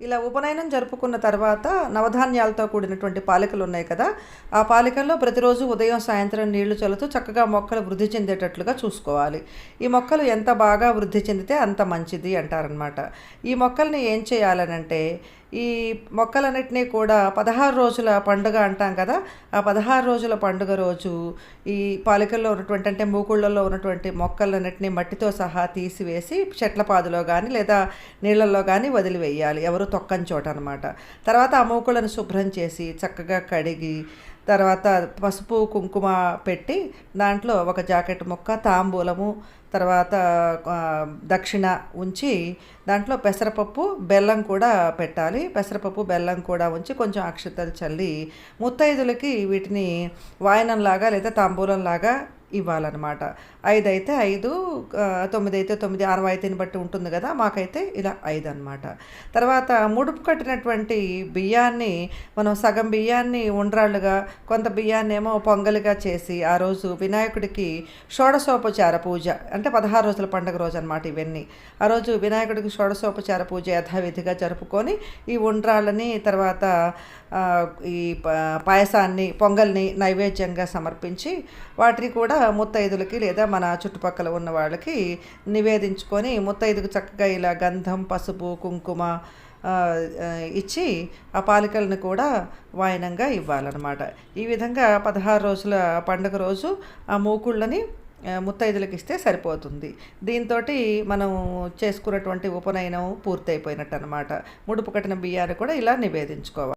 ఇలా ఉపనయనం జరుపుకున్న తర్వాత నవధాన్యాలతో కూడినటువంటి పాలికలు ఉన్నాయి కదా. ఆ పాలికల్లో ప్రతిరోజు ఉదయం సాయంత్రం నీళ్ళు చల్లుతూ చక్కగా మొక్కలు వృద్ధి చెందేటట్లుగా చూసుకోవాలి. ఈ మొక్కలు ఎంత బాగా వృద్ధి చెందితే అంత మంచిది అంటారనమాట ఈ మొక్కల్ని ఏం చేయాలనంటే ఈ మొక్కలన్నిటినీ కూడా పదహారు రోజుల పండుగ అంటాం కదా ఆ పదహారు రోజుల పండుగ రోజు ఈ పాలికల్లో ఉన్నటువంటి అంటే మూకుళ్ళల్లో ఉన్నటువంటి మొక్కలన్నిటినీ మట్టితో సహా తీసివేసి చెట్ల పాదులో కానీ లేదా నీళ్ళల్లో కానీ వదిలివేయాలి. ఎవరు తొక్కని చోట అనమాట తర్వాత ఆ మూకులను శుభ్రం చేసి చక్కగా కడిగి తర్వాత పసుపు కుంకుమ పెట్టి దాంట్లో ఒక జాకెట్ ముక్క తాంబూలము తర్వాత దక్షిణ ఉంచి దాంట్లో పెసరపప్పు బెల్లం కూడా పెట్టాలి. పెసరపప్పు బెల్లం కూడా ఉంచి కొంచెం అక్షతలు చల్లి ముత్తైదులకి వీటిని వాయనంలాగా లేదా తాంబూలంలాగా ఇవ్వాలన్నమాట. ఐదు అయితే ఐదు తొమ్మిది అయితే తొమ్మిది ఆనవాయితీని బట్టి ఉంటుంది కదా మాకైతే ఇలా ఐదు అనమాట తర్వాత ముడుపు కట్టినటువంటి బియ్యాన్ని మనం సగం బియ్యాన్ని ఉండ్రాళ్ళుగా కొంత బియ్యాన్ని ఏమో పొంగలిగా చేసి ఆ రోజు వినాయకుడికి షోడశోపచార పూజ అంటే పదహారు రోజుల పండుగ రోజు అనమాట ఇవన్నీ. ఆ రోజు వినాయకుడికి షోడశోపచార పూజ యథావిధిగా జరుపుకొని ఈ ఉండ్రాళ్ళని తర్వాత ఈ ప- పాయసాన్ని పొంగల్ని నైవేద్యంగా సమర్పించి వాటిని కూడా ముత్తైదులకి లేదా మన చుట్టుపక్కల ఉన్న వాళ్ళకి నివేదించుకొని ముత్తైదుకు చక్కగా ఇలా గంధం పసుపు కుంకుమ ఇచ్చి ఆ పాలికలను కూడా వాయనంగా ఇవ్వాలన్నమాట. ఈ విధంగా పదహారు రోజుల పండుగ రోజు ఆ మూకుళ్ళని ముత్తైదులకు ఇస్తే సరిపోతుంది. దీంతో మనం చేసుకున్నటువంటి ఉపనయనం పూర్తయిపోయినట్టు అనమాట ముడుపు కట్టిన బియ్యాన్ని కూడా ఇలా నివేదించుకోవాలి.